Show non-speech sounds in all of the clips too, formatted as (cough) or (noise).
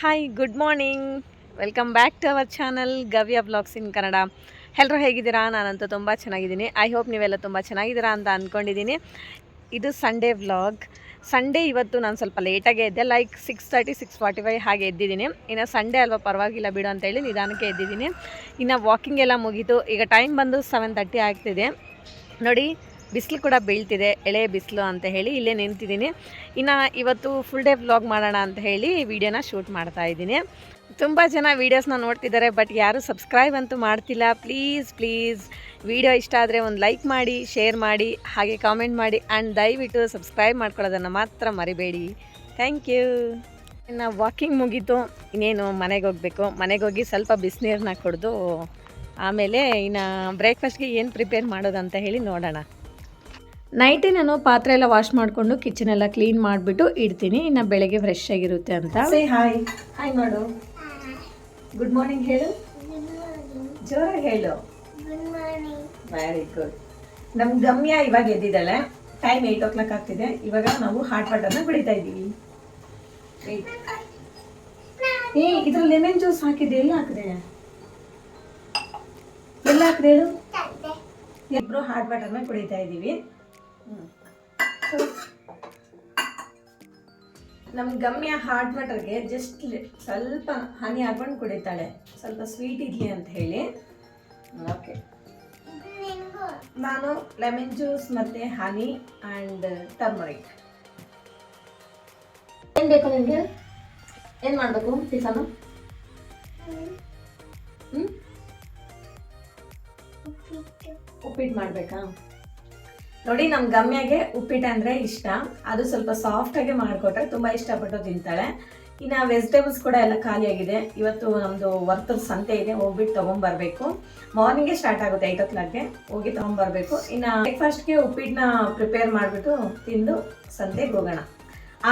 Hi good morning welcome back to our channel Gavya blogs in Kannada ಎಲ್ಲರೂ ಹೇಗಿದ್ದೀರಾ? ನಾನಂತೂ ತುಂಬ ಚೆನ್ನಾಗಿದ್ದೀನಿ. ಐ ಹೋಪ್ ನೀವೆಲ್ಲ ತುಂಬ ಚೆನ್ನಾಗಿದ್ದೀರಾ ಅಂತ ಅಂದ್ಕೊಂಡಿದ್ದೀನಿ ಇದು ಸಂಡೇ ವ್ಲಾಗ್ ಸಂಡೇ ಇವತ್ತು ನಾನು ಸ್ವಲ್ಪ ಲೇಟಾಗೇ ಎದ್ದೆ. Like six thirty six forty five ಹಾಗೆ ಎದ್ದಿದ್ದೀನಿ. ಇನ್ನು ಸಂಡೇ ಅಲ್ವಾ ಪರವಾಗಿಲ್ಲ ಬಿಡು ಅಂತೇಳಿ ನಿಧಾನಕ್ಕೆ ಎದ್ದಿದ್ದೀನಿ. ಇನ್ನು ವಾಕಿಂಗ್ ಎಲ್ಲ ಮುಗೀತು. ಈಗ ಟೈಮ್ ಬಂದು ಸೆವೆನ್ ತರ್ಟಿ ಆಗ್ತಿದೆ. ನೋಡಿ ಬಿಸಿಲು ಕೂಡ ಬೀಳ್ತಿದೆ, ಎಳೆ ಬಿಸಿಲು ಅಂತ ಹೇಳಿ ಇಲ್ಲೇ ನಿಂತಿದ್ದೀನಿ. ಇನ್ನು ಇವತ್ತು ಫುಲ್ ಡೇ ವ್ಲಾಗ್ ಮಾಡೋಣ ಅಂತ ಹೇಳಿ ವಿಡಿಯೋನ ಶೂಟ್ ಮಾಡ್ತಾ ಇದ್ದೀನಿ. ತುಂಬ ಜನ ವೀಡಿಯೋಸ್ನ ನೋಡ್ತಿದ್ದಾರೆ ಬಟ್ ಯಾರೂ ಸಬ್ಸ್ಕ್ರೈಬ್ ಅಂತೂ ಮಾಡ್ತಿಲ್ಲ. ಪ್ಲೀಸ್ ಪ್ಲೀಸ್ ವಿಡಿಯೋ ಇಷ್ಟ ಆದರೆ ಒಂದು ಲೈಕ್ ಮಾಡಿ ಶೇರ್ ಮಾಡಿ, ಹಾಗೆ ಕಾಮೆಂಟ್ ಮಾಡಿ ಆ್ಯಂಡ್ ದಯವಿಟ್ಟು ಸಬ್ಸ್ಕ್ರೈಬ್ ಮಾಡ್ಕೊಳ್ಳೋದನ್ನು ಮಾತ್ರ ಮರಿಬೇಡಿ. ಥ್ಯಾಂಕ್ ಯು ಇನ್ನು ವಾಕಿಂಗ್ ಮುಗೀತು, ಇನ್ನೇನು ಮನೆಗೆ ಹೋಗಬೇಕು. ಮನೆಗೆ ಹೋಗಿ ಸ್ವಲ್ಪ ಬಿಸಿನೀರನ್ನ ಕುಡಿದು, ಆಮೇಲೆ ಇನ್ನು ಬ್ರೇಕ್ಫಾಸ್ಟ್ಗೆ ಏನು ಪ್ರಿಪೇರ್ ಮಾಡೋದಂತ ಹೇಳಿ ನೋಡೋಣ. ನೈಟೇ ನಾನು ಪಾತ್ರೆ ಎಲ್ಲ ವಾಶ್ ಮಾಡಿಕೊಂಡು ಕಿಚನ್ ಎಲ್ಲ ಕ್ಲೀನ್ ಮಾಡಿಬಿಟ್ಟು ಇಡ್ತೀನಿ. ಇನ್ನು ಬೆಳಗ್ಗೆ ಫ್ರೆಶ್ ಆಗಿರುತ್ತೆ ಅಂತ. ಹಾಯ್ ಹಾಯ್ ಮಾಡು. ಗುಡ್ ಮಾರ್ನಿಂಗ್ ಹೇಳು. ಜೋರಾಗಿ ಹೇಳು. ವೆರಿ ಗುಡ್ ನಮ್ಮ ಗಮ್ಯ ಇವಾಗ ಎದ್ದಿದ್ದಾಳೆ. ಟೈಮ್ ಏಯ್ಟ್ ಓ ಕ್ಲಾಕ್ ಆಗ್ತಿದೆ. ಇವಾಗ ನಾವು ಹಾಟ್ ವಾಟರ್ನ ಕುಡಿತಾ ಇದ್ದೀವಿ. ಏ ಇದ್ರಲ್ಲಿ ಲೆಮನ್ ಜ್ಯೂಸ್ ಹಾಕಿದೆ ಎಲ್ಲ ಹಾಕಿದೆ? ಎಲ್ಲ ಹಾಕಿದೆ ಹೇಳು? ಇಬ್ರು ಹಾಟ್ ವಾಟರ್ನ ಕುಡಿತಾ ಇದ್ದೀವಿ. ನಮ್ಮ ಗಮ್ಯ ಹಾಟ್ ವಾಟರ್ಗೆ ಜಸ್ಟ್ ಸ್ವಲ್ಪ ಹನಿ ಹಾಕೊಂಡು ಕುಡಿತಾಳೆ. ಸ್ವಲ್ಪ ಸ್ವೀಟ್ ಇಡ್ಲಿ ಅಂತ ಹೇಳಿ. ಓಕೆ ನಾನು ಲೆಮನ್ ಜ್ಯೂಸ್ ಮತ್ತೆ ಹನಿ ಆ್ಯಂಡ್ ಟರ್ಮರಿಕ್ ಏನು ಬೇಕು ನಿಮಗೆ? ಏನು ಮಾಡಬೇಕು ಹ್ಞೂ ಉಪ್ಪಿಟ್ಟು ಮಾಡಬೇಕಾ? ನೋಡಿ ನಮ್ಮ ಗಮ್ಯಾಗೆ ಉಪ್ಪಿಟ್ಟು ಅಂದರೆ ಇಷ್ಟ. ಅದು ಸ್ವಲ್ಪ ಸಾಫ್ಟಾಗೆ ಮಾಡಿಕೊಟ್ರೆ ತುಂಬ ಇಷ್ಟಪಟ್ಟು ತಿಂತಾಳೆ. ಇನ್ನು ವೆಜಿಟೇಬಲ್ಸ್ ಕೂಡ ಎಲ್ಲ ಖಾಲಿಯಾಗಿದೆ. ಇವತ್ತು ನಮ್ಮದು ವರ್ತದ ಸಂತೆ ಇದೆ, ಹೋಗ್ಬಿಟ್ಟು ತೊಗೊಂಬರ್ಬೇಕು. ಮಾರ್ನಿಂಗೇ ಸ್ಟಾರ್ಟ್ ಆಗುತ್ತೆ ಐದು ಓ ಕ್ಲಾಕ್ಗೆ ಹೋಗಿ ತೊಗೊಂಬರ್ಬೇಕು. ಇನ್ನು ಬ್ರೇಕ್ಫಾಸ್ಟ್ಗೆ ಉಪ್ಪಿಟ್ಟನ್ನ ಪ್ರಿಪೇರ್ ಮಾಡಿಬಿಟ್ಟು ತಿಂದು ಸಂತೆಗೆ ಹೋಗೋಣ.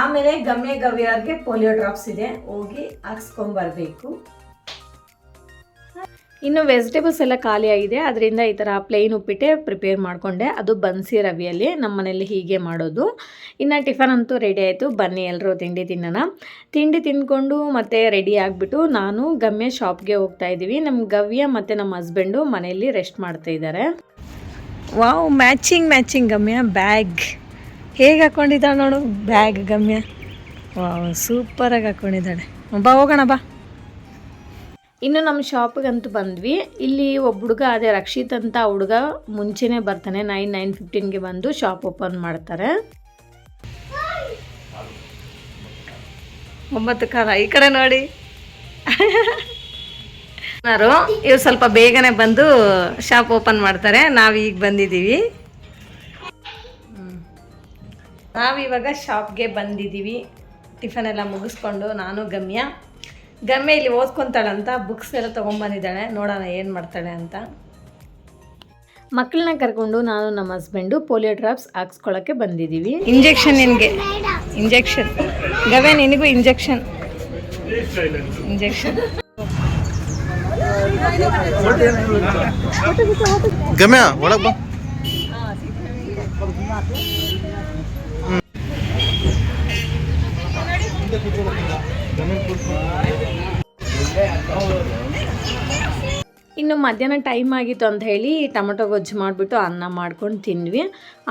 ಆಮೇಲೆ ಗಮ್ಯ ಗವ್ಯರ್ಗೆ ಪೋಲಿಯೋ ಡ್ರಾಪ್ಸ್ ಇದೆ. ಹೋಗಿ ಹಾಕ್ಸ್ಕೊಂಬರ್ಬೇಕು. ಇನ್ನು ವೆಜಿಟೇಬಲ್ಸ್ ಎಲ್ಲ ಖಾಲಿಯಾಗಿದೆ ಅದರಿಂದ ಈ ಥರ ಪ್ಲೇನ್ ಉಪ್ಪಿಟ್ಟೆ ಪ್ರಿಪೇರ್ ಮಾಡಿಕೊಂಡೆ. ಅದು ಬನ್ಸಿ ರವಿಯಲ್ಲಿ. ನಮ್ಮ ಮನೇಲಿ ಹೀಗೆ ಮಾಡೋದು. ಇನ್ನು ಟಿಫನ್ ಅಂತೂ ರೆಡಿ ಆಯಿತು. ಬನ್ನಿ ಎಲ್ಲರೂ ತಿಂಡಿ ತಿನ್ನೋಣ. ತಿಂಡಿ ತಿಂದ್ಕೊಂಡು ಮತ್ತೆ ರೆಡಿ ಆಗಿಬಿಟ್ಟು ನಾನು ಗಮ್ಯ ಶಾಪ್ಗೆ ಹೋಗ್ತಾ ಇದ್ದೀವಿ. ನಮ್ಮ ಗವ್ಯ ಮತ್ತು ನಮ್ಮ ಹಸ್ಬೆಂಡು ಮನೆಯಲ್ಲಿ ರೆಸ್ಟ್ ಮಾಡ್ತಾ ಇದ್ದಾರೆ. Wow matching matching Gamya. Bag ಹೇಗೆ ಹಾಕ್ಕೊಂಡಿದ್ದಾಳೆ ನೋಡು. ಬ್ಯಾಗ್ ಗಮ್ಯ. ವಾವ್, ಸೂಪರಾಗಿ ಹಾಕ್ಕೊಂಡಿದ್ದಾಳೆ ಬಾ, ಹೋಗೋಣ, ಬಾ. ಇನ್ನು ನಮ್ಮ ಶಾಪಿಗಂತೂ ಬಂದ್ವಿ. ಇಲ್ಲಿ ಒಬ್ಬ ಹುಡುಗ, ಅದೇ ರಕ್ಷಿತ್ ಅಂತ ಹುಡುಗ ಮುಂಚೆನೇ ಬರ್ತಾನೆ. ನೈನ್ ನೈನ್ ಫಿಫ್ಟೀನ್ಗೆ ಬಂದು ಶಾಪ್ ಓಪನ್ ಮಾಡ್ತಾರೆ. ಒಂಬತ್ತು ಕಾಲ ಈ ಕಡೆ ನೋಡಿ. ಇವ್ರು ಸ್ವಲ್ಪ ಬೇಗನೆ ಬಂದು ಶಾಪ್ ಓಪನ್ ಮಾಡ್ತಾರೆ. ನಾವು ಈಗ ಬಂದಿದ್ದೀವಿ. ನಾವಿವಾಗ ಶಾಪ್ಗೆ ಬಂದಿದ್ದೀವಿ. ಟಿಫನ್ ಎಲ್ಲ ಮುಗಿಸ್ಕೊಂಡು ನಾನು ಗಮ್ಯ. ಗಮ್ಯ ಇಲ್ಲಿ ಓದ್ಕೊತಾಳಂತ ಬುಕ್ಸ್ ಎಲ್ಲ ತೊಗೊಂಬಂದಿದ್ದಾಳೆ. ನೋಡೋಣ ಏನು ಮಾಡ್ತಾಳೆ ಅಂತ. ಮಕ್ಕಳನ್ನ ಕರ್ಕೊಂಡು ನಾನು ನಮ್ಮ ಹಸ್ಬೆಂಡು ಪೋಲಿಯೋ ಡ್ರಾಪ್ಸ್ ಹಾಕ್ಸ್ಕೊಳ್ಳೋಕ್ಕೆ ಬಂದಿದ್ದೀವಿ ಇಂಜೆಕ್ಷನ್ ನಿನಗೆ. ಇಂಜೆಕ್ಷನ್ ಗವೆ ನಿನಗೂ ಇಂಜೆಕ್ಷನ್ ಇಂಜೆಕ್ಷನ್ ಗಮ್ಯ ಒಳಗೆ ಬಾ. ಇನ್ನು ಮಧ್ಯಾಹ್ನ ಟೈಮ್ ಆಗಿತ್ತು ಅಂತ ಹೇಳಿ ಟೊಮೊಟೊ ಗೊಜ್ಜು ಮಾಡಿಬಿಟ್ಟು ಅನ್ನ ಮಾಡ್ಕೊಂಡು ತಿಂದ್ವಿ.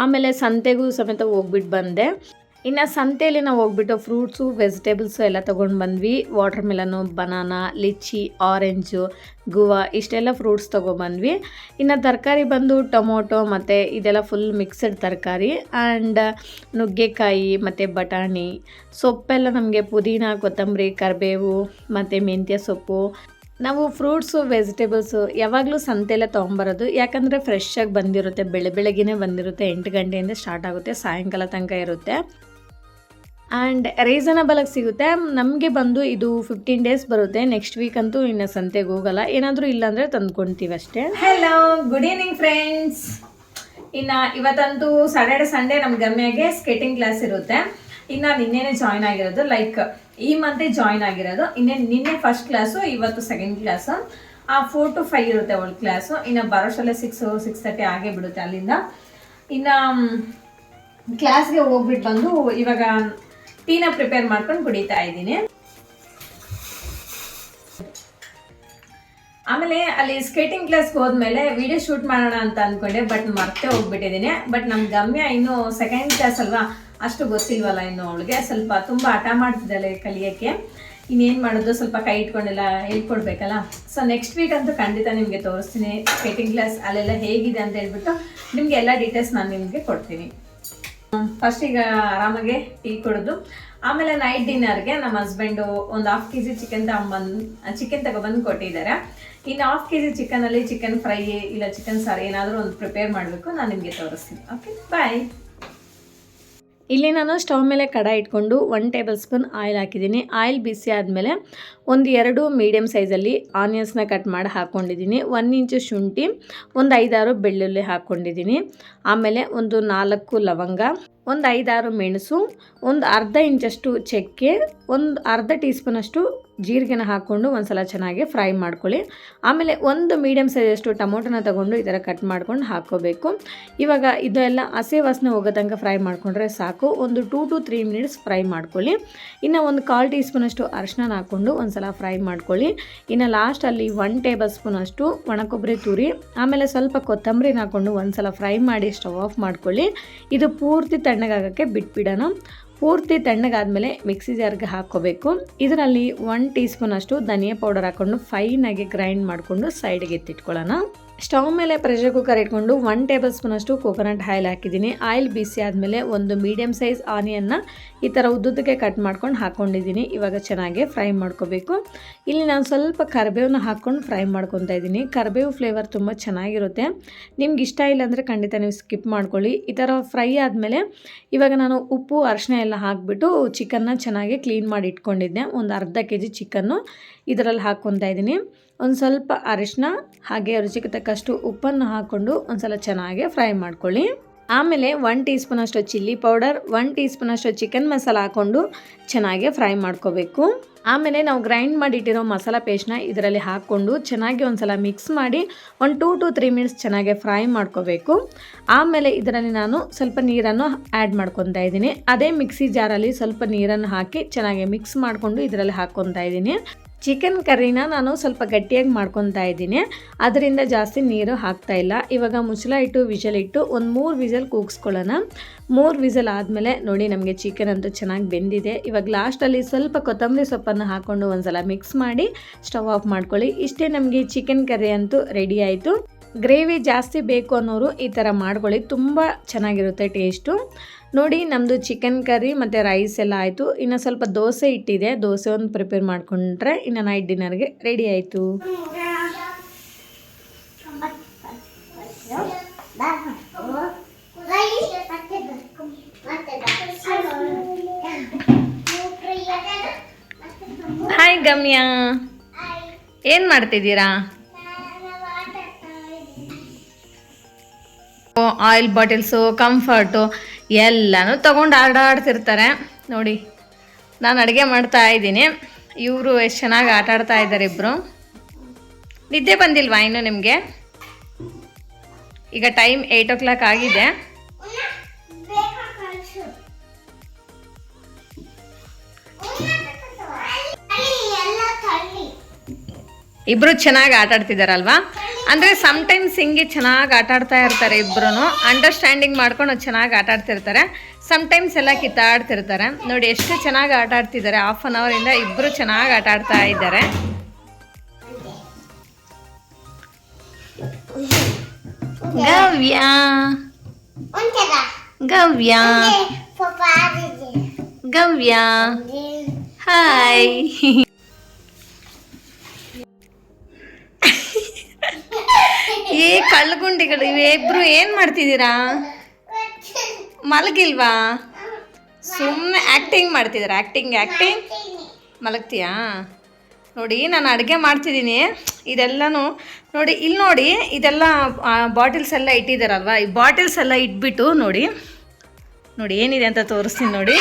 ಆಮೇಲೆ ಸಂತೆಗೂ ಸಮೇತ ಹೋಗ್ಬಿಟ್ಟು ಬಂದೆ. ಇನ್ನು ಸಂತೆಯಲ್ಲಿ ನಾವು ಹೋಗ್ಬಿಟ್ಟು ಫ್ರೂಟ್ಸು ವೆಜಿಟೇಬಲ್ಸು ಎಲ್ಲ ತೊಗೊಂಡು ಬಂದ್ವಿ. Watermelon banana litchi orange guava ಇಷ್ಟೆಲ್ಲ ಫ್ರೂಟ್ಸ್ ತೊಗೊಂಬಂದ್ವಿ ಇನ್ನು ತರಕಾರಿ ಬಂದು ಟೊಮೊಟೊ ಮತ್ತು ಇದೆಲ್ಲ ಫುಲ್ ಮಿಕ್ಸಡ್ ತರಕಾರಿ ಆ್ಯಂಡ್ ನುಗ್ಗೆಕಾಯಿ ಮತ್ತು ಬಟಾಣಿ ಸೊಪ್ಪೆಲ್ಲ ನಮಗೆ ಪುದೀನ, ಕೊತ್ತಂಬರಿ, ಕರಿಬೇವು ಮತ್ತು ಮೆಂತ್ಯ ಸೊಪ್ಪು ನಾವು ಫ್ರೂಟ್ಸು, ವೆಜಿಟೇಬಲ್ಸು ಯಾವಾಗಲೂ ಸಂತೆಯಲ್ಲೇ ತೊಗೊಂಬರೋದು. ಯಾಕಂದರೆ ಫ್ರೆಶ್ಶಾಗಿ ಬಂದಿರುತ್ತೆ, ಬೆಳೆ ಬೆಳಗ್ಗೆನೇ ಬಂದಿರುತ್ತೆ, ಎಂಟು ಗಂಟೆಯಿಂದ ಸ್ಟಾರ್ಟ್ ಆಗುತ್ತೆ, ಸಾಯಂಕಾಲ ತನಕ ಇರುತ್ತೆ. ಆ್ಯಂಡ್ ರೀಸನಬಲಾಗಿ ಸಿಗುತ್ತೆ. ನಮಗೆ ಬಂದು ಇದು ಫಿಫ್ಟೀನ್ ಡೇಸ್ ಬರುತ್ತೆ. ನೆಕ್ಸ್ಟ್ ವೀಕ್ ಅಂತೂ ಇನ್ನು ಸಂತೆಗೆ ಹೋಗಲ್ಲ. ಏನಾದರೂ ಇಲ್ಲಾಂದರೆ ತಂದ್ಕೊಳ್ತೀವಿ ಅಷ್ಟೇ. ಹಲೋ ಗುಡ್ ಈವ್ನಿಂಗ್ ಫ್ರೆಂಡ್ಸ್ ಇನ್ನು ಇವತ್ತಂತೂ ಸಾಟರ್ಡೆ ಸಂಡೇ ನಮ್ಮ ಗಮ್ಯಾಗೆ ಸ್ಕೇಟಿಂಗ್ ಕ್ಲಾಸ್ ಇರುತ್ತೆ. ಇನ್ನು ನಿನ್ನೆನೆ ಜಾಯ್ನ್ ಆಗಿರೋದು ಲೈಕ್ ಈ ಮಂತೆ ಜಾಯ್ನ್ ಆಗಿರೋದು, ಇನ್ನೇ ನಿನ್ನೆ ಫಸ್ಟ್ ಕ್ಲಾಸು ಇವತ್ತು ಸೆಕೆಂಡ್ ಕ್ಲಾಸು ಆ ಫೋರ್ ಟು ಫೈವ್ ಇರುತ್ತೆ ಅವಳ ಕ್ಲಾಸು ಇನ್ನು ಬರೋಷ್ಟಲ್ಲೇ ಸಿಕ್ಸ್ ಸಿಕ್ಸ್ ತರ್ಟಿ ಆಗೇ ಬಿಡುತ್ತೆ ಅಲ್ಲಿಂದ. ಇನ್ನು ಕ್ಲಾಸ್ಗೆ ಹೋಗ್ಬಿಟ್ಟು ಬಂದು ಇವಾಗ ಟೀನ ಪ್ರಿಪೇರ್ ಮಾಡ್ಕೊಂಡು ಕುಡಿತಾ ಇದ್ದೀನಿ. ಆಮೇಲೆ ಅಲ್ಲಿ ಸ್ಕೇಟಿಂಗ್ ಕ್ಲಾಸ್ಗೆ ಹೋದ್ಮೇಲೆ ವಿಡಿಯೋ ಶೂಟ್ ಮಾಡೋಣ ಅಂತ ಅಂದ್ಕೊಂಡೆ ಬಟ್ ಮರ್ತೆ ಹೋಗ್ಬಿಟ್ಟಿದ್ದೀನಿ. ಬಟ್ ನಮ್ಮ ಗಮ್ಯ ಇನ್ನು ಸೆಕೆಂಡ್ ಕ್ಲಾಸ್ ಅಲ್ವಾ? ಅಷ್ಟು ಗೊತ್ತಿಲ್ವಲ್ಲ ಇನ್ನು ಅವಳಿಗೆ. ಸ್ವಲ್ಪ ತುಂಬ ಹಠ ಮಾಡ್ತಿದ್ದಾಳೆ ಕಲಿಯೋಕ್ಕೆ. ಇನ್ನೇನು ಮಾಡೋದು? ಸ್ವಲ್ಪ ಕೈ ಇಟ್ಕೊಂಡೆಲ್ಲ ಹೇಳ್ಕೊಡ್ಬೇಕಲ್ಲ? ಸೊ ನೆಕ್ಸ್ಟ್ ವೀಕ್ ಅಂತೂ ಖಂಡಿತ ನಿಮಗೆ ತೋರಿಸ್ತೀನಿ. ಕಟಿಂಗ್ ಕ್ಲಾಸ್ ಅಲ್ಲೆಲ್ಲ ಹೇಗಿದೆ ಅಂತ ಹೇಳ್ಬಿಟ್ಟು ನಿಮಗೆ ಎಲ್ಲ ಡೀಟೇಲ್ಸ್ ನಾನು ನಿಮಗೆ ಕೊಡ್ತೀನಿ. ಫಸ್ಟ್ ಈಗ ಆರಾಮಾಗೆ ಟೀ ಕುಡಿದು, ಆಮೇಲೆ ನೈಟ್ ಡಿನ್ನರ್ಗೆ ನಮ್ಮ ಹಸ್ಬೆಂಡು ಒಂದು ಹಾಫ್ ಕೆ ಜಿ ಚಿಕನ್ ತಗೊಂಬಂದು ಚಿಕನ್ ತಗೊಬಂದು ಕೊಟ್ಟಿದ್ದಾರೆ. ಇನ್ನು ಹಾಫ್ ಕೆ ಜಿ ಚಿಕನಲ್ಲಿ ಚಿಕನ್ ಫ್ರೈ ಇಲ್ಲ ಚಿಕನ್ ಸಾರು ಏನಾದರೂ ಒಂದು ಪ್ರಿಪೇರ್ ಮಾಡಬೇಕು, ನಾನು ನಿಮಗೆ ತೋರಿಸ್ತೀನಿ. ಓಕೆ ಬಾಯ್ ಇಲ್ಲಿ ನಾನು ಸ್ಟವ್ ಮೇಲೆ ಕಡ ಇಟ್ಕೊಂಡು ಒನ್ ಟೇಬಲ್ ಸ್ಪೂನ್ ಆಯಿಲ್ ಹಾಕಿದ್ದೀನಿ. ಆಯಿಲ್ ಬಿಸಿ ಆದಮೇಲೆ ಒಂದು ಎರಡು ಮೀಡಿಯಮ್ ಸೈಜಲ್ಲಿ ಆನಿಯನ್ಸ್ನ ಕಟ್ ಮಾಡಿ ಹಾಕ್ಕೊಂಡಿದ್ದೀನಿ ಒನ್ ಇಂಚು ಶುಂಠಿ, ಒಂದು ಐದಾರು ಬೆಳ್ಳುಳ್ಳಿ ಹಾಕ್ಕೊಂಡಿದ್ದೀನಿ ಆಮೇಲೆ ಒಂದು ನಾಲ್ಕು ಲವಂಗ ಒಂದು ಐದಾರು ಮೆಣಸು, ಒಂದು ಅರ್ಧ ಇಂಚಷ್ಟು ಚಕ್ಕೆ, ಒಂದು ಅರ್ಧ ಟೀ ಸ್ಪೂನಷ್ಟು ಜೀರಿಗೆನ ಹಾಕ್ಕೊಂಡು ಒಂದ್ಸಲ ಚೆನ್ನಾಗಿ ಫ್ರೈ ಮಾಡ್ಕೊಳ್ಳಿ. ಆಮೇಲೆ ಒಂದು ಮೀಡಿಯಮ್ ಸೈಜಷ್ಟು ಟೊಮೊಟೊನ ತಗೊಂಡು ಈ ಥರ ಕಟ್ ಮಾಡ್ಕೊಂಡು ಹಾಕ್ಕೋಬೇಕು. ಇವಾಗ ಇದೆಲ್ಲ ಹಸಿ ವಾಸನೆ ಹೋಗೋ ಫ್ರೈ ಮಾಡಿಕೊಂಡ್ರೆ ಸಾಕು. ಒಂದು two to three minutes fry ಮಾಡ್ಕೊಳ್ಳಿ. ಇನ್ನು ಒಂದು ಕಾಲು ಟೀ ಸ್ಪೂನಷ್ಟು ಅರಿಶಿನ ಹಾಕ್ಕೊಂಡು ಒಂದ್ಸಲ ಫ್ರೈ ಮಾಡ್ಕೊಳ್ಳಿ. ಇನ್ನು ಲಾಸ್ಟಲ್ಲಿ ಒನ್ ಟೇಬಲ್ ಸ್ಪೂನಷ್ಟು ಒಣಕೊಬ್ಬರಿ ತುರಿ, ಆಮೇಲೆ ಸ್ವಲ್ಪ ಕೊತ್ತಂಬರಿನ ಹಾಕ್ಕೊಂಡು ಒಂದ್ಸಲ ಫ್ರೈ ಮಾಡಿ ಸ್ಟವ್ ಆಫ್ ಮಾಡ್ಕೊಳ್ಳಿ. ಇದು ಪೂರ್ತಿ ತಣ್ಣಗಾಗೋಕ್ಕೆ ಬಿಟ್ಬಿಡೋಣ. ಪೂರ್ತಿ ತಣ್ಣಗಾದಮೇಲೆ ಮಿಕ್ಸಿ ಜಾರ್ಗೆ ಹಾಕ್ಕೋಬೇಕು. ಇದರಲ್ಲಿ ಒನ್ ಟೀ ಸ್ಪೂನಷ್ಟು ಧನಿಯಾ ಪೌಡರ್ ಹಾಕ್ಕೊಂಡು ಫೈನಾಗಿ ಗ್ರೈಂಡ್ ಮಾಡಿಕೊಂಡು ಸೈಡ್ಗೆ ಎತ್ತಿಟ್ಕೊಳ್ಳೋಣ ಸ್ಟವ್ ಮೇಲೆ ಪ್ರೆಷರ್ ಕುಕ್ಕರ್ ಇಟ್ಕೊಂಡು ಒನ್ ಟೇಬಲ್ ಸ್ಪೂನಷ್ಟು ಕೋಕೋನಟ್ ಆಯಿಲ್ ಹಾಕಿದ್ದೀನಿ. ಆಯಿಲ್ ಬಿಸಿ ಆದಮೇಲೆ ಒಂದು ಮೀಡಿಯಮ್ ಸೈಜ್ ಆನಿಯನ್ನ ಈ ಥರ ಉದ್ದುದ್ದಕ್ಕೆ ಕಟ್ ಮಾಡ್ಕೊಂಡು ಹಾಕ್ಕೊಂಡಿದ್ದೀನಿ ಇವಾಗ ಚೆನ್ನಾಗಿ ಫ್ರೈ ಮಾಡ್ಕೋಬೇಕು. ಇಲ್ಲಿ ನಾನು ಸ್ವಲ್ಪ ಕರಿಬೇವನ್ನ ಹಾಕ್ಕೊಂಡು ಫ್ರೈ ಮಾಡ್ಕೊತಾ ಇದ್ದೀನಿ. ಕರಿಬೇವು ಫ್ಲೇವರ್ ತುಂಬ ಚೆನ್ನಾಗಿರುತ್ತೆ. ನಿಮ್ಗೆ ಇಷ್ಟ ಇಲ್ಲ ಅಂದರೆ ಖಂಡಿತ ನೀವು ಸ್ಕಿಪ್ ಮಾಡ್ಕೊಳ್ಳಿ. ಈ ಥರ ಫ್ರೈ ಆದಮೇಲೆ ಇವಾಗ ನಾನು ಉಪ್ಪು ಅರಿಶಿನ ಎಲ್ಲ ಹಾಕಿಬಿಟ್ಟು ಚಿಕನ್ನ ಚೆನ್ನಾಗಿ ಕ್ಲೀನ್ ಮಾಡಿ ಇಟ್ಕೊಂಡಿದ್ದೆ. ಒಂದು ಅರ್ಧ ಕೆ ಜಿ ಚಿಕನ್ನು ಇದರಲ್ಲಿ ಹಾಕ್ಕೊತಾ ಇದ್ದೀನಿ. ಒಂದು ಸ್ವಲ್ಪ ಅರಿಶಿನ ಹಾಗೆ ರುಚಿಗೆ ತಕ್ಕಷ್ಟು ಉಪ್ಪನ್ನು ಹಾಕ್ಕೊಂಡು ಒಂದ್ಸಲ ಚೆನ್ನಾಗಿ ಫ್ರೈ ಮಾಡ್ಕೊಳ್ಳಿ. ಆಮೇಲೆ ಒನ್ ಟೀ ಸ್ಪೂನಷ್ಟು ಚಿಲ್ಲಿ ಪೌಡರ್ ಒನ್ ಟೀ ಸ್ಪೂನಷ್ಟು ಚಿಕನ್ ಮಸಾಲ ಹಾಕ್ಕೊಂಡು ಚೆನ್ನಾಗಿ ಫ್ರೈ ಮಾಡ್ಕೋಬೇಕು. ಆಮೇಲೆ ನಾವು ಗ್ರೈಂಡ್ ಮಾಡಿಟ್ಟಿರೋ ಮಸಾಲ ಪೇಸ್ಟ್ನ ಇದರಲ್ಲಿ ಹಾಕ್ಕೊಂಡು ಚೆನ್ನಾಗಿ ಒಂದ್ಸಲ ಮಿಕ್ಸ್ ಮಾಡಿ ಒಂದು ಟೂ ಟು ತ್ರೀ ಮಿನಿಟ್ಸ್ ಚೆನ್ನಾಗಿ ಫ್ರೈ ಮಾಡ್ಕೋಬೇಕು. ಆಮೇಲೆ ಇದರಲ್ಲಿ ನಾನು ಸ್ವಲ್ಪ ನೀರನ್ನು ಆ್ಯಡ್ ಮಾಡ್ಕೊತಾ ಇದ್ದೀನಿ. ಅದೇ ಮಿಕ್ಸಿ ಜಾರಲ್ಲಿ ಸ್ವಲ್ಪ ನೀರನ್ನು ಹಾಕಿ ಚೆನ್ನಾಗಿ ಮಿಕ್ಸ್ ಮಾಡಿಕೊಂಡು ಇದರಲ್ಲಿ ಹಾಕ್ಕೊತಾ ಇದ್ದೀನಿ. ಚಿಕನ್ ಕರ್ರಿನ ನಾನು ಸ್ವಲ್ಪ ಗಟ್ಟಿಯಾಗಿ ಮಾಡ್ಕೊತಾ ಇದ್ದೀನಿ. ಅದರಿಂದ ಜಾಸ್ತಿ ನೀರು ಹಾಕ್ತಾ ಇಲ್ಲ. ಇವಾಗ ಮುಚ್ಚಳ ಇಟ್ಟು, ವಿಜಲ್ ಇಟ್ಟು ಒಂದು ಮೂರು ವಿಸಲ್ ಕೂಗಿಸ್ಕೊಳ್ಳೋಣ. ಮೂರು ವಿಸಲ್ ಆದಮೇಲೆ ನೋಡಿ ನಮಗೆ ಚಿಕನ್ ಅಂತೂ ಚೆನ್ನಾಗಿ ಬೆಂದಿದೆ. ಇವಾಗ ಲಾಸ್ಟಲ್ಲಿ ಸ್ವಲ್ಪ ಕೊತ್ತಂಬರಿ ಸೊಪ್ಪನ್ನು ಹಾಕ್ಕೊಂಡು ಒಂದ್ಸಲ ಮಿಕ್ಸ್ ಮಾಡಿ ಸ್ಟವ್ ಆಫ್ ಮಾಡ್ಕೊಳ್ಳಿ. ಇಷ್ಟೇ ನಮಗೆ ಚಿಕನ್ ಕರಿ ಅಂತೂ ರೆಡಿ ಆಯಿತು. ಗ್ರೇವಿ ಜಾಸ್ತಿ ಬೇಕು ಅನ್ನೋರು ಈ ಥರ ಮಾಡ್ಕೊಳ್ಳಿ. ತುಂಬ ಚೆನ್ನಾಗಿರುತ್ತೆ ಟೇಸ್ಟು. ನೋಡಿ ನಮ್ಮದು ಚಿಕನ್ ಕರಿ ಮತ್ತು ರೈಸ್ ಎಲ್ಲ ಆಯಿತು. ಇನ್ನು ಸ್ವಲ್ಪ ದೋಸೆ ಇಟ್ಟಿದೆ. ದೋಸೆ ಒಂದು ಪ್ರಿಪೇರ್ ಮಾಡಿಕೊಂಡ್ರೆ ಇನ್ನು ನೈಟ್ ಡಿನ್ನರ್ಗೆ ರೆಡಿ ಆಯಿತು. ಹಾಯ್ ಗಮ್ಯಾ. ಏನು ಮಾಡ್ತಿದ್ದೀರಾ? ಆಯಿಲ್ ಬಾಟಲ್ಸು ಕಂಫರ್ಟು ಎಲ್ಲನೂ ತೊಗೊಂಡು ಆಡಾಡ್ತಿರ್ತಾರೆ ನೋಡಿ, ನಾನು ಅಡುಗೆ ಮಾಡ್ತಾ ಇದ್ದೀನಿ. ಇವರು ಎಷ್ಟು ಚೆನ್ನಾಗಿ ಆಟ ಆಡ್ತಾ ಇದ್ದಾರೆ ಇಬ್ಬರು ನಿದ್ದೆ ಬಂದಿಲ್ವಾ ಇನ್ನು ನಿಮಗೆ? ಈಗ ಟೈಮ್ ಏಯ್ಟ್ ಓ ಕ್ಲಾಕ್ ಆಗಿದೆ. ಇಬ್ಬರು ಚೆನ್ನಾಗಿ ಆಟ ಆಡ್ತಿದ್ದಾರಲ್ವಾ ಅಂದರೆ ಸಮ್ಟೈಮ್ಸ್ ಹಿಂಗೆ ಚೆನ್ನಾಗಿ ಆಟ ಆಡ್ತಾ ಇರ್ತಾರೆ ಇಬ್ಬರೂ ಅಂಡರ್ಸ್ಟ್ಯಾಂಡಿಂಗ್ ಮಾಡ್ಕೊಂಡು ಚೆನ್ನಾಗಿ ಆಟ ಆಡ್ತಿರ್ತಾರೆ ಸಮ್ಟೈಮ್ಸ್ ಎಲ್ಲ ಕಿತ್ತಾಡ್ತಿರ್ತಾರೆ. ನೋಡಿ ಎಷ್ಟು ಚೆನ್ನಾಗಿ ಆಟ ಆಡ್ತಿದ್ದಾರೆ ಹಾಫ್ ಅನ್ ಅವರಿಂದ ಇಬ್ಬರು ಚೆನ್ನಾಗಿ ಆಟ ಆಡ್ತಾ ಇದ್ದಾರೆ. ಗವ್ಯ. ಗವ್ಯ. ಗವ್ಯ. ಹಾಯ್ (laughs) ಏ ಕಳ್ಗುಂಡಿಗಳು ಇಬ್ರು ಏನು ಮಾಡ್ತಿದ್ದೀರಾ? ಮಲಗಿಲ್ವಾ? ಸುಮ್ಮನೆ ಆ್ಯಕ್ಟಿಂಗ್ ಮಾಡ್ತಿದ್ದೀರಾ? ಆ್ಯಕ್ಟಿಂಗ್ ಆ್ಯಕ್ಟಿಂಗ್ ಮಲಗ್ತೀಯಾ? ನೋಡಿ, ನಾನು ಅಡುಗೆ ಮಾಡ್ತಿದ್ದೀನಿ. ಇದೆಲ್ಲನೂ, ನೋಡಿ ಇಲ್ಲಿ ನೋಡಿ, ಇದೆಲ್ಲ ಬಾಟಲ್ಸ್ ಎಲ್ಲ ಇಟ್ಟಿದ್ದಾರಲ್ವ ಈ ಬಾಟಲ್ಸ್ ಎಲ್ಲ ಇಟ್ಬಿಟ್ಟು ನೋಡಿ ನೋಡಿ, ಏನಿದೆ ಅಂತ ತೋರಿಸ್ತೀನಿ ನೋಡಿ.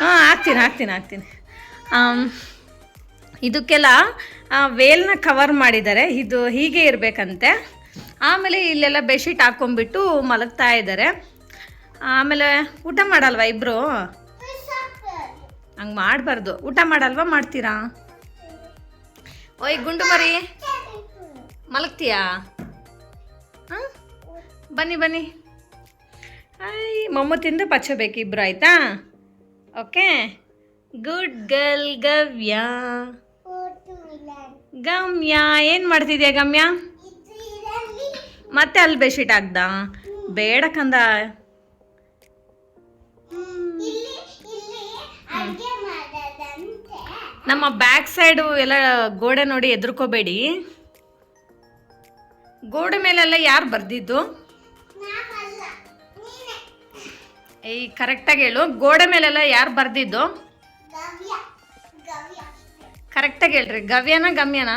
ಹಾಂ, ಹಾಕ್ತೀನಿ ಹಾಕ್ತೀನಿ ಹಾಕ್ತೀನಿ. ಇದಕ್ಕೆಲ್ಲ ವೇಲ್ನ ಕವರ್ ಮಾಡಿದ್ದಾರೆ. ಇದು ಹೀಗೆ ಇರಬೇಕಂತೆ. ಆಮೇಲೆ ಇಲ್ಲೆಲ್ಲ ಬೆಡ್ಶೀಟ್ ಹಾಕ್ಕೊಂಬಿಟ್ಟು ಮಲಗ್ತಾ ಇದ್ದಾರೆ. ಆಮೇಲೆ ಊಟ ಮಾಡಲ್ವಾ ಇಬ್ಬರು ಹಂಗೆ ಮಾಡಬಾರ್ದು. ಊಟ ಮಾಡಲ್ವಾ ಮಾಡ್ತೀರಾ? ಓಯ್, ಗುಂಡು ಮರಿ. ಮಲಗ್ತೀಯಾ? ಹಾಂ? ಬನ್ನಿ ಬನ್ನಿ. ಮೊಮ್ಮ ತಿಂದು ಪಚ್ಚಬೇಕು ಇಬ್ರು, ಆಯ್ತಾ? Okay. Good girl Gavya. Gamya, ಏನು ಮಾಡ್ತಿದ್ಯಾ ಗಮ್ಯ? ಮತ್ತೆ ಅಲ್ಲಿ ಬೆಡ್ಶೀಟ್ ಹಾಕ್ದ? ಬೇಡ ಕಂದ. ನಮ್ಮ ಬ್ಯಾಕ್ ಸೈಡು ಎಲ್ಲ ಗೋಡೆ ನೋಡಿ ಎದುರ್ಕೋಬೇಡಿ ಗೋಡೆ ಮೇಲೆಲ್ಲ ಯಾರು ಬರ್ದಿದ್ದು? ಈ ಕರೆಕ್ಟಾಗಿ ಹೇಳು. ಗೋಡೆ ಮೇಲೆಲ್ಲ ಯಾರು ಬರ್ದಿದ್ದು? ಕರೆಕ್ಟಾಗಿ ಹೇಳ್ರಿ. ಗವ್ಯನ ಗಮ್ಯನ?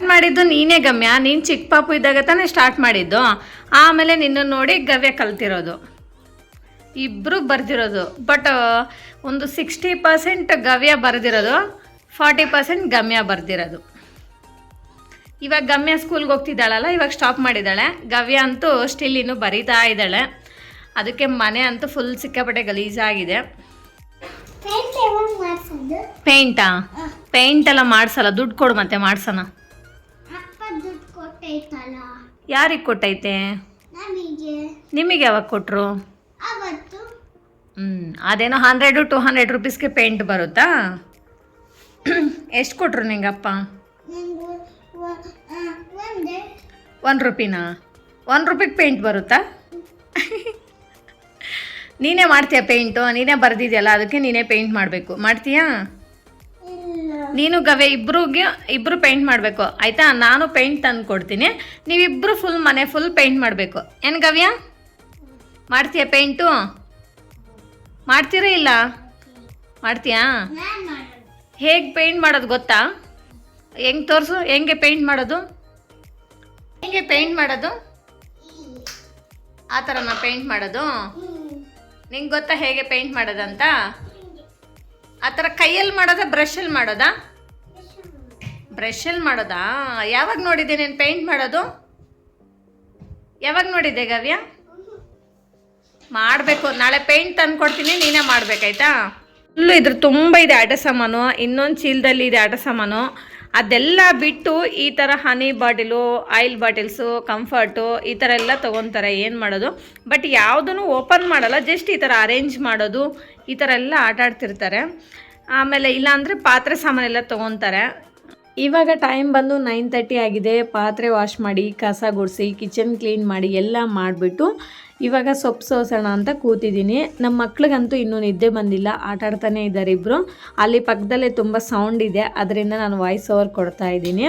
ಮಾಡಿದ್ದು ನೀನೇ ಗಮ್ಯ ನೀನು ಚಿಕ್ಕ ಪಾಪು ಇದ್ದಾಗ ತಾನೇ ಸ್ಟಾರ್ಟ್ ಮಾಡಿದ್ದು. ಆಮೇಲೆ ನಿನ್ನ ನೋಡಿ ಗವ್ಯ ಕಲ್ತಿರೋದು. ಇಬ್ಬರು ಬರೆದಿರೋದು. ಬಟ್ ಒಂದು ಸಿಕ್ಸ್ಟಿ ಪರ್ಸೆಂಟ್ ಗವ್ಯ ಬರೆದಿರೋದು ಫಾರ್ಟಿ ಪರ್ಸೆಂಟ್ ಗಮ್ಯ ಬರೆದಿರೋದು. ಇವಾಗ ಗಮ್ಯ ಸ್ಕೂಲ್ಗೆ ಹೋಗ್ತಿದ್ದಾಳಲ್ಲ ಇವಾಗ ಸ್ಟಾಪ್ ಮಾಡಿದ್ದಾಳೆ. ಗವ್ಯ ಅಂತೂ ಸ್ಟಿಲ್ ಇನ್ನೂ ಬರೀತಾ ಇದ್ದಾಳೆ. ಅದಕ್ಕೆ ಮನೆ ಅಂತೂ ಫುಲ್ ಸಿಕ್ಕಾಪಟ್ಟೆ ಗಲೀಜಾಗಿದೆ ಪೇಂಟಾ ಪೇಂಟ್ ಎಲ್ಲ ಮಾಡ್ಸಲ್ಲ ದುಡ್ಡು ಕೊಡು ಮತ್ತೆ ಮಾಡ್ಸೋಣ. ಕೊಟ್ಟೈತಲ್ಲ? ಯಾರಿಗೆ ಕೊಟ್ಟೈತೆ? ನಮಗೆ. ನಿಮಗೆ ಯಾವಾಗ ಕೊಟ್ಟರು ಅವತ್ತು. ಹ್ಞೂ ಅದೇನೋ ಹಂಡ್ರೆಡು ಟು ಹಂಡ್ರೆಡ್ ರುಪೀಸ್ಗೆ ಪೇಂಟ್ ಬರುತ್ತಾ? ಎಷ್ಟು ಕೊಟ್ರು ನಿಂಗಪ್ಪ? ನಂಗೆ ಒಂದೇ. ಒಂದು ರುಪಿನಾ? ಒಂದು ರುಪಿಗೆ ಪೇಂಟ್ ಬರುತ್ತಾ? ನೀನೇ ಮಾಡ್ತೀಯ ಪೇಂಟು ನೀನೇ ಬರೆದಿದೆಯಲ್ಲ ಅದಕ್ಕೆ ನೀನೇ ಪೇಂಟ್ ಮಾಡಬೇಕು. ಮಾಡ್ತೀಯಾ? ನೀನು ಗವೆ ಇಬ್ಬರಿಗೆ ಇಬ್ಬರು ಪೇಂಟ್ ಮಾಡಬೇಕು. ಆಯಿತಾ? ನಾನು ಪೇಂಟ್ ತಂದು ಕೊಡ್ತೀನಿ. ನೀವಿಬ್ಬರು ಫುಲ್ ಮನೆ ಫುಲ್ ಪೇಂಟ್ ಮಾಡಬೇಕು. ಏನು ಗವ್ಯ? ಮಾಡ್ತೀಯ ಪೇಂಟು ಮಾಡ್ತೀರಾ ಇಲ್ಲ? ಮಾಡ್ತೀಯಾ? ಹೇಗೆ ಪೇಂಟ್ ಮಾಡೋದು ಗೊತ್ತಾ? ಹೆಂಗೆ ತೋರಿಸು? ಹೆಂಗೆ ಪೇಂಟ್ ಮಾಡೋದು? ಹೆಂಗೆ ಪೇಂಟ್ ಮಾಡೋದು? ಆ ಥರನ ಪೇಂಟ್ ಮಾಡೋದು. ನಿಂಗೆ ಗೊತ್ತಾ ಹೇಗೆ ಪೇಂಟ್ ಮಾಡೋದಂತ? ಆ ಥರ ಕೈಯಲ್ಲಿ ಮಾಡೋದಾ, ಬ್ರಷಲ್ಲಿ ಮಾಡೋದಾ? ಬ್ರಷಲ್ಲಿ ಮಾಡೋದಾ? ಯಾವಾಗ ನೋಡಿದೆ ನೀನು ಪೇಂಟ್ ಮಾಡೋದು? ಯಾವಾಗ ನೋಡಿದೆ ಗವ್ಯ? ಮಾಡಬೇಕು, ನಾಳೆ ಪೇಂಟ್ ತಂದು ಕೊಡ್ತೀನಿ, ನೀನೇ ಮಾಡಬೇಕಾಯ್ತಾ ಫುಲ್ಲು ಇದ್ರ ತುಂಬ ಇದೆ ಆಟ ಸಾಮಾನು, ಇನ್ನೊಂದು ಚೀಲದಲ್ಲಿ ಇದೆ ಆಟ ಸಾಮಾನು. ಅದೆಲ್ಲ ಬಿಟ್ಟು ಈ ಥರ ಹನಿ ಬಾಟಿಲು ಆಯಿಲ್ ಬಾಟಿಲ್ಸು ಕಂಫರ್ಟು ಈ ಥರ ಎಲ್ಲ ತೊಗೊತಾರೆ. ಏನು ಮಾಡೋದು? ಬಟ್ ಯಾವುದೂ ಓಪನ್ ಮಾಡಲ್ಲ ಜಸ್ಟ್ ಈ ಥರ ಅರೇಂಜ್ ಮಾಡೋದು, ಈ ಥರ ಎಲ್ಲ ಆಟ ಆಡ್ತಿರ್ತಾರೆ. ಆಮೇಲೆ ಇಲ್ಲಾಂದರೆ ಪಾತ್ರೆ ಸಾಮಾನೆಲ್ಲ ತೊಗೊತಾರೆ. ಇವಾಗ ಟೈಮ್ ಬಂದು ನೈನ್ ತರ್ಟಿ ಆಗಿದೆ. ಪಾತ್ರೆ ವಾಶ್ ಮಾಡಿ, ಕಸ ಗುಡಿಸಿ ಕಿಚನ್ ಕ್ಲೀನ್ ಮಾಡಿ ಎಲ್ಲ ಮಾಡಿಬಿಟ್ಟು ಇವಾಗ ಸೊಪ್ಪು ಸೋಸೋಣ ಅಂತ ಕೂತಿದ್ದೀನಿ. ನಮ್ಮ ಮಕ್ಳಿಗಂತೂ ಇನ್ನೂ ನಿದ್ದೆ ಬಂದಿಲ್ಲ. ಆಟ ಆಡ್ತಾನೆ ಇದ್ದಾರೆ ಇಬ್ಬರು ಅಲ್ಲಿ ಪಕ್ಕದಲ್ಲೇ ತುಂಬ ಸೌಂಡ್ ಇದೆ. ಅದರಿಂದ ನಾನು ವಾಯ್ಸ್ ಓವರ್ ಕೊಡ್ತಾ ಇದ್ದೀನಿ.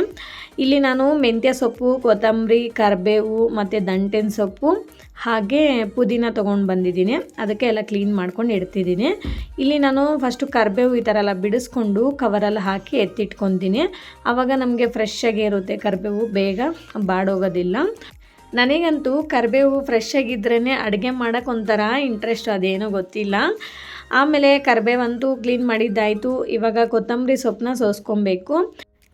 ಇಲ್ಲಿ ನಾನು ಮೆಂತ್ಯ ಸೊಪ್ಪು, ಕೊತ್ತಂಬರಿ, ಕರಿಬೇವು ಮತ್ತು ದಂಟೆನ ಸೊಪ್ಪು ಹಾಗೆ ಪುದೀನ ತೊಗೊಂಡು ಬಂದಿದ್ದೀನಿ. ಅದಕ್ಕೆ ಎಲ್ಲ ಕ್ಲೀನ್ ಮಾಡ್ಕೊಂಡು ಇಡ್ತಿದ್ದೀನಿ. ಇಲ್ಲಿ ನಾನು ಫಸ್ಟು ಕರಿಬೇವು ಈ ಥರ ಎಲ್ಲ ಬಿಡಿಸ್ಕೊಂಡು ಕವರಲ್ಲಿ ಹಾಕಿ ಎತ್ತಿಟ್ಕೊತೀನಿ. ಆವಾಗ ನಮಗೆ ಫ್ರೆಶ್ ಆಗಿ ಇರುತ್ತೆ. ಕರಿಬೇವು ಬೇಗ ಬಾಡೋಗೋದಿಲ್ಲ. ನನಗಂತೂ ಕರಿಬೇವು ಫ್ರೆಶ್ ಆಗಿದ್ರೇ ಅಡುಗೆ ಮಾಡೋಕೆ ಒಂಥರ ಇಂಟ್ರೆಸ್ಟ್ ಅದೇನೋ ಗೊತ್ತಿಲ್ಲ. ಆಮೇಲೆ ಕರಿಬೇವಂತೂ ಕ್ಲೀನ್ ಮಾಡಿದ್ದಾಯಿತು. ಇವಾಗ ಕೊತ್ತಂಬರಿ ಸೊಪ್ಪನ್ನ ಸೋಸ್ಕೊಬೇಕು.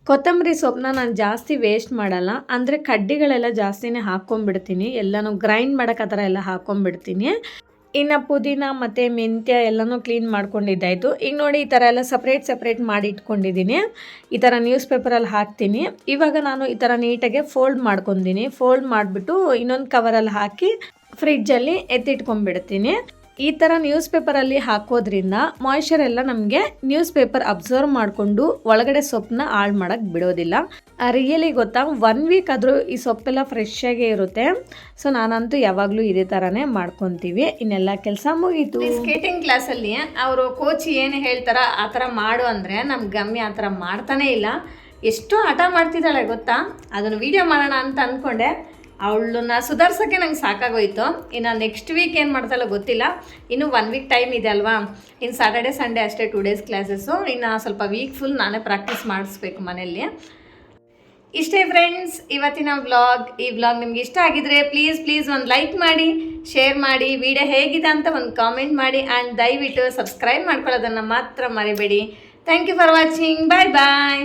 ಕೊತ್ತಂಬರಿ ಸೊಪ್ಪನ್ನ ನಾನು ಜಾಸ್ತಿ ವೇಸ್ಟ್ ಮಾಡಲ್ಲ. ಅಂದರೆ ಕಡ್ಡಿಗಳೆಲ್ಲ ಜಾಸ್ತಿನೇ ಹಾಕ್ಕೊಂಬಿಡ್ತೀನಿ ಎಲ್ಲನೂ ಗ್ರೈಂಡ್ ಮಾಡೋಕೆ ಆ ಥರ ಎಲ್ಲ ಹಾಕ್ಕೊಂಬಿಡ್ತೀನಿ ಇನ್ನು ಪುದೀನ ಮತ್ತು ಮೆಂತ್ಯ ಎಲ್ಲನೂ ಕ್ಲೀನ್ ಮಾಡ್ಕೊಂಡಿದ್ದಾಯಿತು. ಈಗ ನೋಡಿ ಈ ಥರ ಎಲ್ಲ ಸಪ್ರೇಟ್ ಸಪ್ರೇಟ್ ಮಾಡಿ ಇಟ್ಕೊಂಡಿದ್ದೀನಿ. ಈ ಥರ ನ್ಯೂಸ್ ಪೇಪರಲ್ಲಿ ಹಾಕ್ತೀನಿ. ಇವಾಗ ನಾನು ಈ ಥರ ನೀಟಾಗಿ ಫೋಲ್ಡ್ ಮಾಡ್ಕೊತೀನಿ ಫೋಲ್ಡ್ ಮಾಡಿಬಿಟ್ಟು ಇನ್ನೊಂದು ಕವರಲ್ಲಿ ಹಾಕಿ ಫ್ರಿಡ್ಜಲ್ಲಿ ಎತ್ತಿಟ್ಕೊಂಡ್ಬಿಡ್ತೀನಿ. ಈ ಥರ ನ್ಯೂಸ್ ಪೇಪರಲ್ಲಿ ಹಾಕೋದ್ರಿಂದ ಮಾಯ್ಶ್ಚರ್ ಎಲ್ಲ ನಮಗೆ ನ್ಯೂಸ್ ಪೇಪರ್ ಅಬ್ಸರ್ವ್ ಮಾಡಿಕೊಂಡು ಒಳಗಡೆ ಸೊಪ್ಪನ್ನ ಹಾಳು ಮಾಡೋಕ್ಕೆ ಬಿಡೋದಿಲ್ಲ. ರಿಯಲಿ ಗೊತ್ತಾ? ಒನ್ ವೀಕ್ ಆದರೂ ಈ ಸೊಪ್ಪೆಲ್ಲ ಫ್ರೆಶ್ ಇರುತ್ತೆ. ಸೊ ನಾನಂತೂ ಯಾವಾಗಲೂ ಇದೇ ಥರನೇ ಮಾಡ್ಕೊತೀವಿ. ಇನ್ನೆಲ್ಲ ಕೆಲಸ ಮುಗೀತು. ಸ್ಕೇಟಿಂಗ್ ಕ್ಲಾಸಲ್ಲಿ ಅವರು ಕೋಚ್ ಏನು ಹೇಳ್ತಾರ ಆ ಥರ ಮಾಡು ಅಂದರೆ ನಮ್ಮ ಗಮ್ಯ ಆ ಥರ ಮಾಡ್ತಾನೇ ಇಲ್ಲ. ಎಷ್ಟು ಹಠ ಮಾಡ್ತಿದ್ದಾಳೆ ಗೊತ್ತಾ? ಅದನ್ನು ವೀಡಿಯೋ ಮಾಡೋಣ ಅಂತ ಅಂದ್ಕೊಂಡೆ ಅವಳನ್ನ ಸುಧಾರ್ಸೋಕ್ಕೆ ನಂಗೆ ಸಾಕಾಗೋಯ್ತು. ಇನ್ನು ನೆಕ್ಸ್ಟ್ ವೀಕ್ ಏನು ಮಾಡ್ತಾಳೋ ಗೊತ್ತಿಲ್ಲ. ಇನ್ನು ಒನ್ ವೀಕ್ ಟೈಮ್ ಇದೆ ಅಲ್ವಾ? ಇನ್ನು ಸ್ಯಾಟರ್ಡೆ ಸಂಡೇ ಅಷ್ಟೇ ಟೂ ಡೇಸ್ ಕ್ಲಾಸಸ್ಸು ಇನ್ನು ಸ್ವಲ್ಪ ವೀಕ್ ಫುಲ್ ನಾನೇ ಪ್ರಾಕ್ಟೀಸ್ ಮಾಡಿಸ್ಬೇಕು ಮನೆಯಲ್ಲಿ. ಇಷ್ಟೇ ಫ್ರೆಂಡ್ಸ್ ಇವತ್ತಿನ ವ್ಲಾಗ್ ಈ ವ್ಲಾಗ್ ನಿಮ್ಗೆ ಇಷ್ಟ ಆಗಿದ್ರೆ ಪ್ಲೀಸ್ ಪ್ಲೀಸ್ ಒಂದು ಲೈಕ್ ಮಾಡಿ ಶೇರ್ ಮಾಡಿ ವಿಡಿಯೋ ಹೇಗಿದೆ ಅಂತ ಒಂದು ಕಾಮೆಂಟ್ ಮಾಡಿ ಆ್ಯಂಡ್ ದಯವಿಟ್ಟು ಸಬ್ಸ್ಕ್ರೈಬ್ ಮಾಡ್ಕೊಳ್ಳೋದನ್ನು ಮಾತ್ರ ಮರಿಬೇಡಿ. Thank you for watching bye bye.